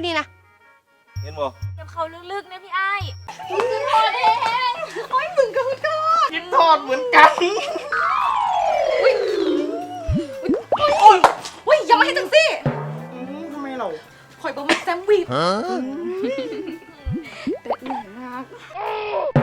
คนนี้นะเห็นบ่เก็บเขาลึกๆนะพี่ไอ้ายกินทอดเหมือนกันอุ้ยอย่ามาให้จังสิอืมทำไมเราข่อยบ่มาแซมวีดกิ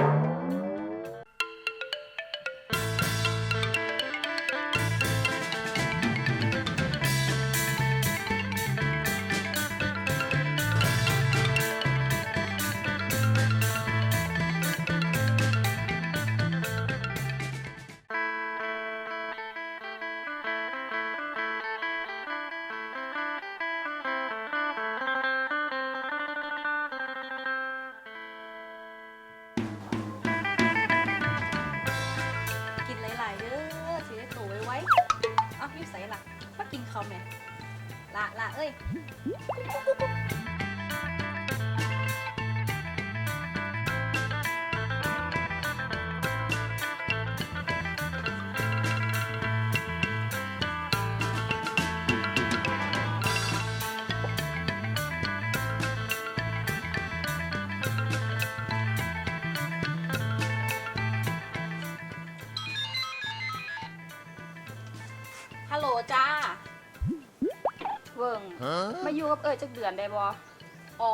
ละล บิ่ง มาอยู่กับเอ้ยจักเดือนได้บ่อ๋อ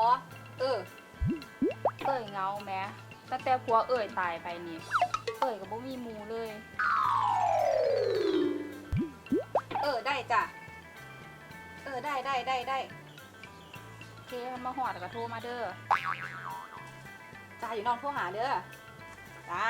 เออ เอ้ยเหงาแหม้ตั้งแต่ผัวเอ้ยตายไปนี่ เอ้ยก็บ่มีหมู่เลย เออได้จ้ะ เออได้ได้ได้ได้โอเคมาหอดก็โทรมาเด้อ จ้าอยู่น้องโทรหาเด้อจ้า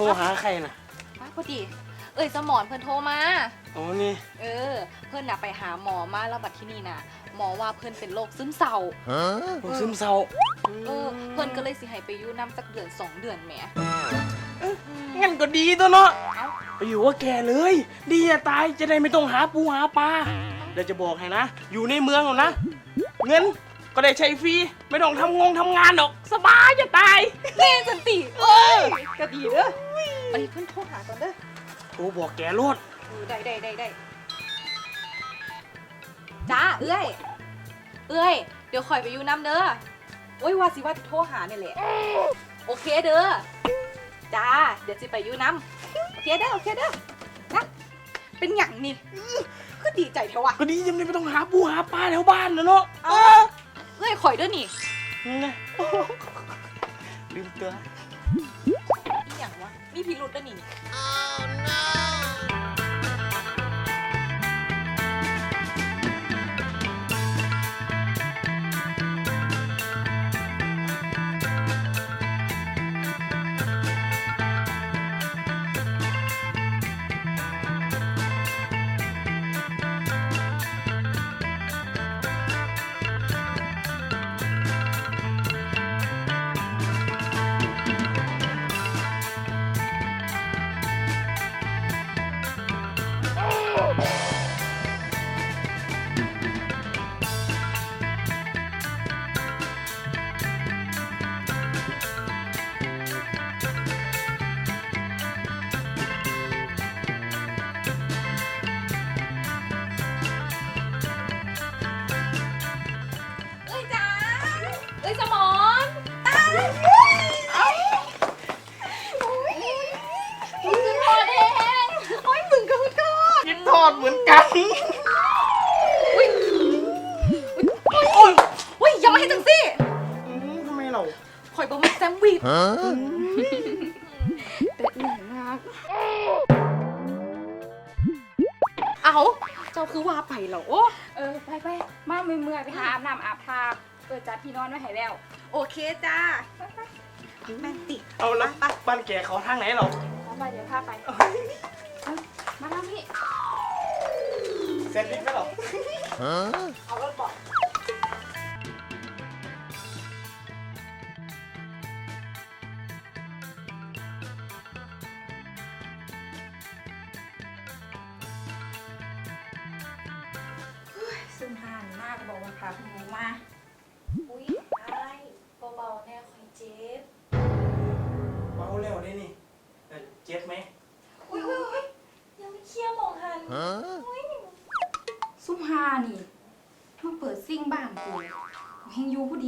ทรหาใครน่ะมาพอดี เอ้ยสมอนเพิ่นโทรมา อ๋อนี่เออ เพิ่นน่ะไปหาหมอมาแล้วบัดที่นี่น่ะ หมอว่าเพิ่นเป็นโรคซึมเศร้า โรคซึมเศร้าเออ เพิ่นก็เลยสิให้ไปอยู่น้ำสักเดือนสองเดือนแหมงั้นก็ดีตัวเนาะเอ้าไปอยู่ว่าแกเลย ดีจะตายจะได้ไม่ต้องหาปูหาปลาเดี๋ยวจะบอกให้นะ อยู่ในเมืองหรอกนะ เงินก็ได้ใช้ฟรีไม่ต้องทำงงทำงานหรอก สบายจะตาย แม่สันติเอ้ยก็ดีเด้อ อันนี้เพิ่นโทรหาก่อนเด้อโอ้บอกแกรดเออได้ได้ได้ได้จ้าเอ้ยเอ้ยเดี๋ยวข่อยไปอยู่น้ำเด้อโอ้ยว่าสิว่าจะโทรหาเนี่ยแหละโอเคเด้อจ้าเดี๋ยวจะไปอยู่น้ำโอเคเด้อโอเคเด้อนะเป็นหยังนี้ก็ดีใจเทวะก็ดียังไม่ต้องหาปูหาปลาแถวบ้านนะเนาะเอ้ยข่อยเด้อนี่นี่นะลืมตัว มีพิรุธเด้อนี่ oh, no. เอาเจ้าคือว่าไปเหรอโอ้เออไปไปมาเมื่อยๆไปหาอาบน้ำอาบทาเออจัดที่นอนไว้ให้แล้ว โอเคจ้าแม่นติเอาแล้วบ้านแกเขาทางไหนเราเอาไปเดี๋ยวพาไปเอามาทางนี้เสร็จลิฟต์ไหมเหรอเอารถบ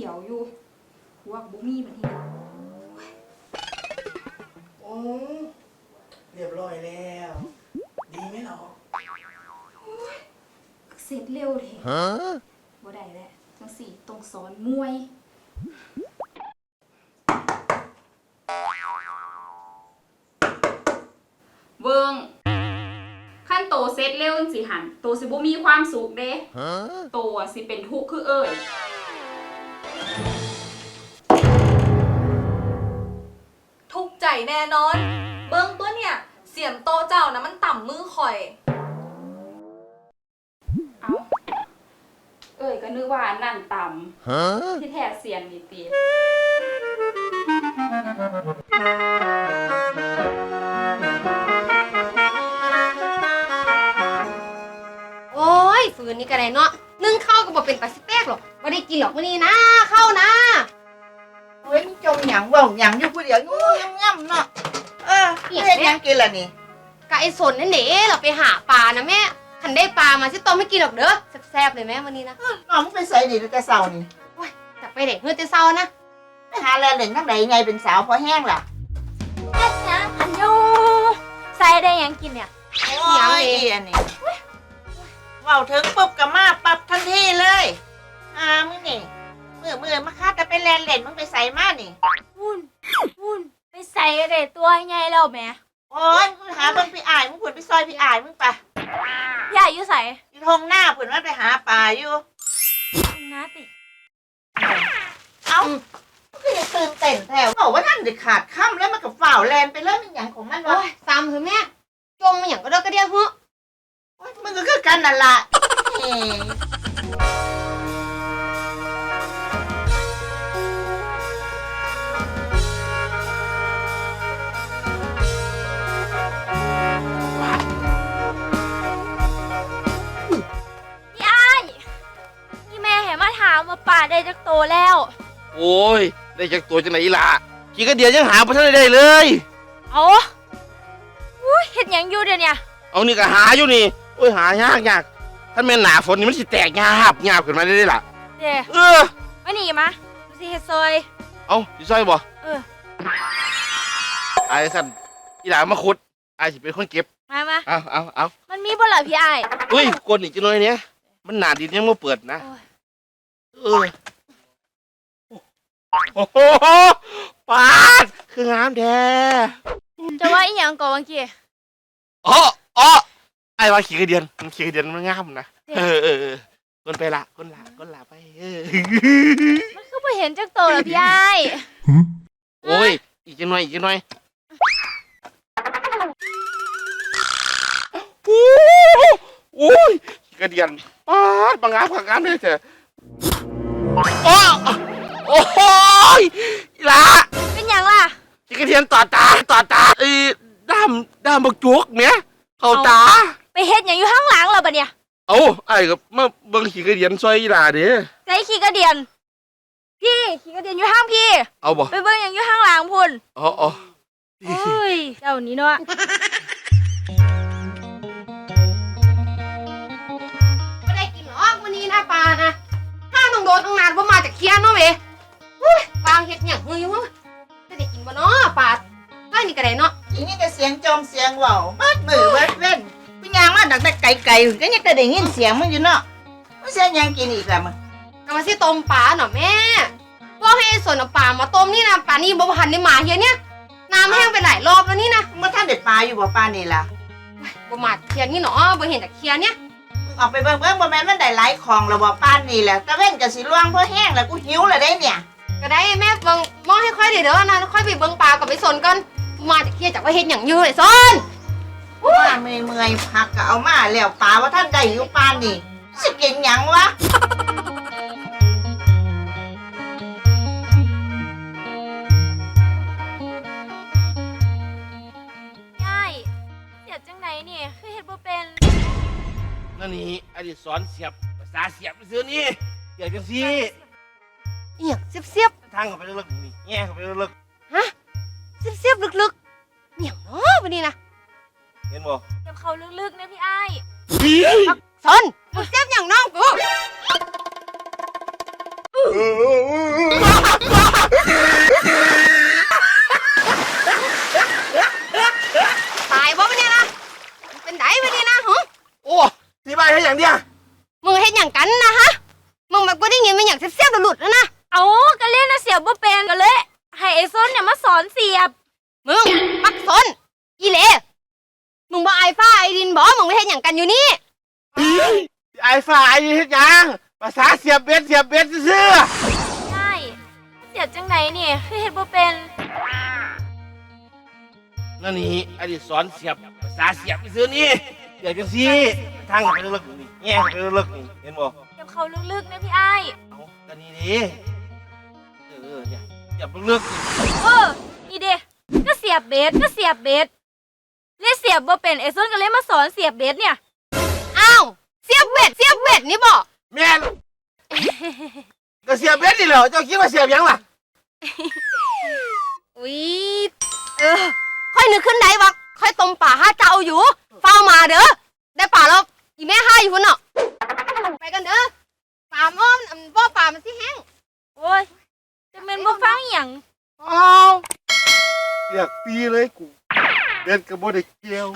งอยู่ผู้เดียวอยู่พวกบุมีบันทีโอ้เรียบร้อยแล้ว ดีไหมเราเสร็จเร็วเถอะบ่ได้แหละจังสี่ตรงสอนมวย เบิงขั้นโตเซตเร็วจังสิหันโตสิบ่มีความสุขเด้โตอะสิเป็นทุกข์คือเอ่ย ทุกข์ใจแน่นอน เบิ้งตัวเนี่ย เสียมโตเจ้านะมันต่ำมือข่อย เอาเอ่ยก็นึกว่าอันนั่นต่ำที่แท้เสียนนี่ตีโอ้ยฝืนนี่ก็ได้เนาะนึ่งข้าวก็บอกเป็นปลาสเต็กหรอกไม่ได้กินหรอกวันนี้นะเข้านะเว้นจมหยังเว่าหยังอยู่ผู้เดียวงูง่ำๆเนาะเออเฮ็ดหยังกินล่ะนี่กะไอ้สนนั่นเด้เราไปหาปลานะแม่ขันได้ปลามาชิต้มไม่กินหรอกเด้อแซ่บๆเลยแม่วันนี้นะน้องมึงไปใส่ดิแต่เช้านี่จะไปเด็กเมื่อจะเศร้านะไปหาแลนเล่นทั้งใดไงเป็นสาวพอแห้งล่ะอันยูใส่ได้ยังกินเนี่ยโอ้ยอีอันนี้เว้าถึงปุ๊บก็มาปรับทันทีเลยอ่ามึงนี่ มือมือมาคาดแต่ไปแลนเล่นมึงไปใส่มานี่วุ่นวุ่นไปใส่อะไรตัวใหญ่แล้วแหม่โอ้ยมึงหาเบิ่งพี่อายมึงผุนไปซอยพี่อายมึงไปพี่อายุใส่อยู่ทงหน้าผุนว่าไปหาปลาอยู่นะติ เอ้ามึงก็ยังตื่นเต้นแถวบอกว่าท่านเด็ดขาดค่ำแล้วมันกับฝ่าวแลนไปเริ่มเป็นหยังของมันวะโอ้ยตามเถอะแม่จมมาอย่างก็เด้อกระเดียเฮ้อโอ๊ยมึงก็คือกันนั่นละเอ้ย โอ้ย ได้จากตัวจังไหนล่ะกี่กระเดียยังหาบ่ทันได้เลย เอาอุ้ยเห็ดหยังอยู่เดี๋ยวเนี้เอานี่ก็หาอยู่นี่โอ้ยหายากยากถ้าแม่นหนาฝนนี่มันสิแตกยาบยาบขึ้นมาได้เลยล่ะเดี๋ยวเออมาหนีมาดูสิเฮ็ดซอย เอาสิซอยบ่เออ ไอ้สั่นอีหลามาขุดไอ้สิเป็นคนเก็บมามาเอาเอาเอามันมีบ่ล่ะพี่อ้ายอุ้ยกวนอีกจังเลยเนี้ยมันหนาดินยังไม่เปิดนะโอ้ย เออ โอ้โหปาดคืองามแท้จะว่าอีหยังก่อนเมื่อกี้อ๋ออ๋อไอ้ว่าขี่กระเดียนมันขี่กระเดียนมันงามนะเนี่ยเออเออเออคนไปละคนละคนละไปเออมันคือบ่เห็นจักโตแล้วพี่อ้ายโอ้ยอีกจังหน่อยอีกจังหน่อยโอ้โอ้ยขี่กระเดียนปาดบางงามบางงามเลยเถอะ โอ้โอ้ยอีหละเป็นหยังล่ะขี่กระเดียนต่อตาต่อตาเอ้ยด้ามด้ามบักจุกเนี่ยเข้าตา ไปเฮ็ดหยังอยู่ข้างหลังล่ะบัดเนี่ยเอาไอ้กับมาเบิ่งขี่กระเดียนซอยอีหลาเด้อใจขี้กระเดียน พี่ขี้กระเดียนอยู่ห้างพี่ เอาบ่ไปเบิ่งหยังอยู่ข้างหลังพุ่นอ๋ออ๋อโอ้ยเจ้านี้เนาะไม่ได้กินหรอกวันนี้นะปลานะถ้าต้องโดนตั้งนานว่ามาจากเคียนเนาะเว้ย อุ้ยปลาเห็ดอย่างเฮ้ยเว้ยจะได้กินบ่เนาะปลาได้นี่ก็ได้เนาะอีนี่ก็เสียงจมเสียงเว่าเบิดมือเบิดเว้นพี่ยางมาดักแต่ไกลๆก็ยังจะได้ยินเสียงมึงอยู่เนาะมึงเสียงหยังกินอีกล่ะมึงกำมาสิต้มปลาเนาะแม่พวกให้ไอ้สนเอาปลามาต้มนี่นะปลานี่บ่พันได้มาเฮียเนี่ยน้ำแห้งไปหลายรอบแล้วนี่นะมึงมาท่านเด็ดปลาอยู่บ่ปลานี่ล่ะบ่มาเคียนนี่เนาะบ่เห็นจากเคียนเนี่ยมึงออกไปเบิ่งเบิ่งบ่แม่นมันได้หลายของแล้วบ่ปลานี่แหละตะเว้นก็สิล่วงเพราะแห้งแล้วกูหิวแล้วได้เนี่ย ก็ได้แม่เบิ่งมองให้ค่อยเดี๋ยวเด้อนะค่อยไปเบิ่งปลากับไปสนกันมาจากเคียนจากว่าเฮ็ดหยังอยู่ไอ้สนว่าเมื่อยๆพักก็เอามาแล้วปลาว่าท่านได้อยู่ปลานี่สิกินหยังวะยายเสียจังไหนนี่คือเฮ็ดบ่เป็นนั่นนี่อดีตสอนเสียบษาเสียบซื้อนี่เดี๋ยวจังซี่เอียงเสียบเสียบทางเข้าไปลึกๆนี่แง่เข้าไปลึกๆฮะเสียบเสียบๆลึกๆเนี่ยเนาะวันนี้นะๆเห็นบ่เก็บเขาลึกๆนะพี่ไอ้ายซนมึงเสียบอย่างน้องกู ฮ็ดอย่างกันอยู่นี่ ไอ้ฝ่ายเฮ็ดหยังภาษาเสียบเบ็ดเสียบเบ็ดซื่อใช่เสียบจังไหนนี่คือเฮ็ดบ่เป็นๆนั่นนี่อดีตสอนเสียบภาษาเสียบซื้อนี่เดี๋ยวจังซี่ทางเข้าไปลึกๆนี่แง่เข้าไปลึกๆนี่เห็นบ่เก็บเขาลึกๆนะพี่ไอ้ายเอากันนี่ดิเออเนี่ยอย่าไปลึกนี่เออนี่เด้ก็เสียบเบสก็เสียบเบสเล่นเสี ยบบ่เป็นไอ้ส้นก็เลยมาสอนเสียบเบสเนี่ย อ้าว เสียบเวทเสียบเวทนี่บ่แม่นก็เสียบเบ็ดนี่เหรอเจ้าคิดว่าเสียบหยังล่ะอุ้ยเออ ค่อยนึกขึ้นได้ว่าค่อยต้มป่าห้าเจ้าอยู่ เฝ้ามาเด้อ ได้ป่าแล้วอีแม่ห้าอยู่พุ่นเนาะไปกันเด้อป่าอ้อมอันบ่ป่ามันสิแห้ง โอ้ยจะเป็นบ่ฟังอหย่างอ้าวอยากตีเลยกู เดินกระโบดเกียว